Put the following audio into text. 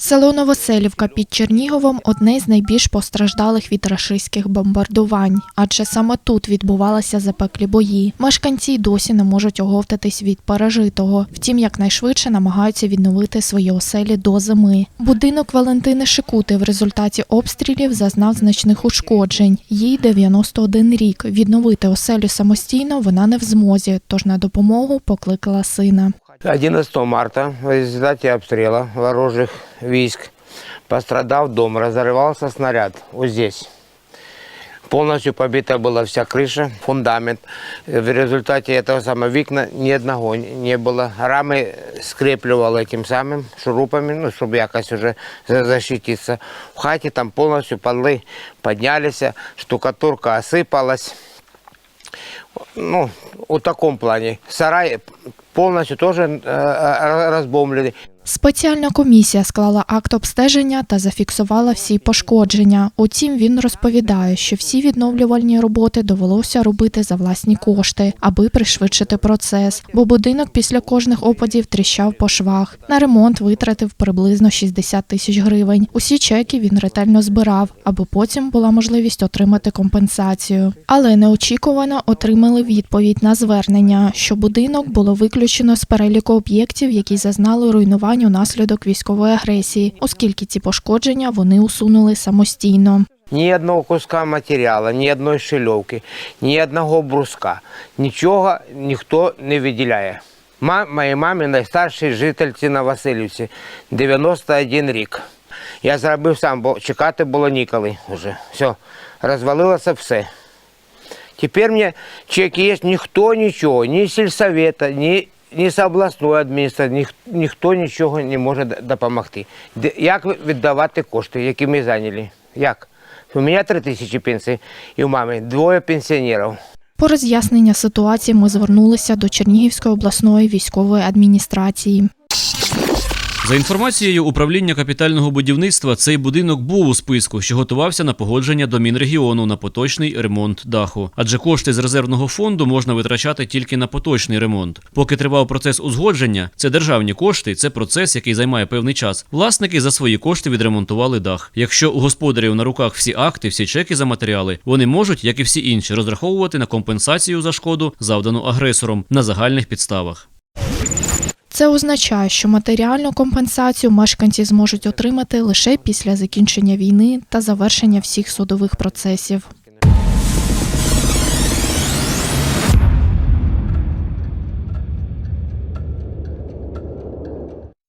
Село Новоселівка під Черніговом одне з найбільш постраждалих від рашистських бомбардувань, адже саме тут відбувалися запеклі бої. Мешканці досі не можуть оговтатись від пережитого. Втім, якнайшвидше намагаються відновити свої оселі до зими. Будинок Валентини Шикути в результаті обстрілів зазнав значних ушкоджень. Їй 91 рік. Відновити оселю самостійно вона не в змозі, тож на допомогу покликала сина. 11 марта в результате обстрела ворожих войск пострадал дом, разорвался снаряд вот здесь. Полностью побита была вся крыша, фундамент. В результате этого самого викна ни одного не было. Рамы скрепливал этим самым шурупами, ну, чтобы якось уже за- защититься. В хате там полностью полы поднялись, штукатурка осыпалась. Ну, в таком плане. Сарай полностью тоже э, э, разбомбленный. Спеціальна комісія склала акт обстеження та зафіксувала всі пошкодження. Утім, він розповідає, що всі відновлювальні роботи довелося робити за власні кошти, аби пришвидшити процес, бо будинок після кожних опадів тріщав по швах. На ремонт витратив приблизно 60 тисяч гривень. Усі чеки він ретельно збирав, аби потім була можливість отримати компенсацію. Але неочікувано отримали відповідь на звернення, що будинок було виключено з переліку об'єктів, які зазнали руйнувань унаслідок військової агресії, оскільки ці пошкодження вони усунули самостійно. Ні одного куска матеріалу, ні одної шильовки, ні одного бруска. Нічого ніхто не виділяє. Моїй мамі найстаршій жительці на Васильівці, 91 рік. Я зробив сам, бо чекати було ніколи вже. Все, розвалилося все. Тепер мені чеки є, ніхто нічого, ні сільсовета, ні, ні з обласної адміністрації, ніх, ніхто нічого не може допомогти. Як віддавати кошти, які ми зайняли? Як? У мене три тисячі пенсій, і у мами двоє пенсіонерів. По роз'яснення ситуації ми звернулися до Чернігівської обласної військової адміністрації. За інформацією управління капітального будівництва, цей будинок був у списку, що готувався на погодження до Мінрегіону на поточний ремонт даху. Адже кошти з резервного фонду можна витрачати тільки на поточний ремонт. Поки тривав процес узгодження, це державні кошти, це процес, який займає певний час. Власники за свої кошти відремонтували дах. Якщо у господарів на руках всі акти, всі чеки за матеріали, вони можуть, як і всі інші, розраховувати на компенсацію за шкоду, завдану агресором, на загальних підставах. Це означає, що матеріальну компенсацію мешканці зможуть отримати лише після закінчення війни та завершення всіх судових процесів.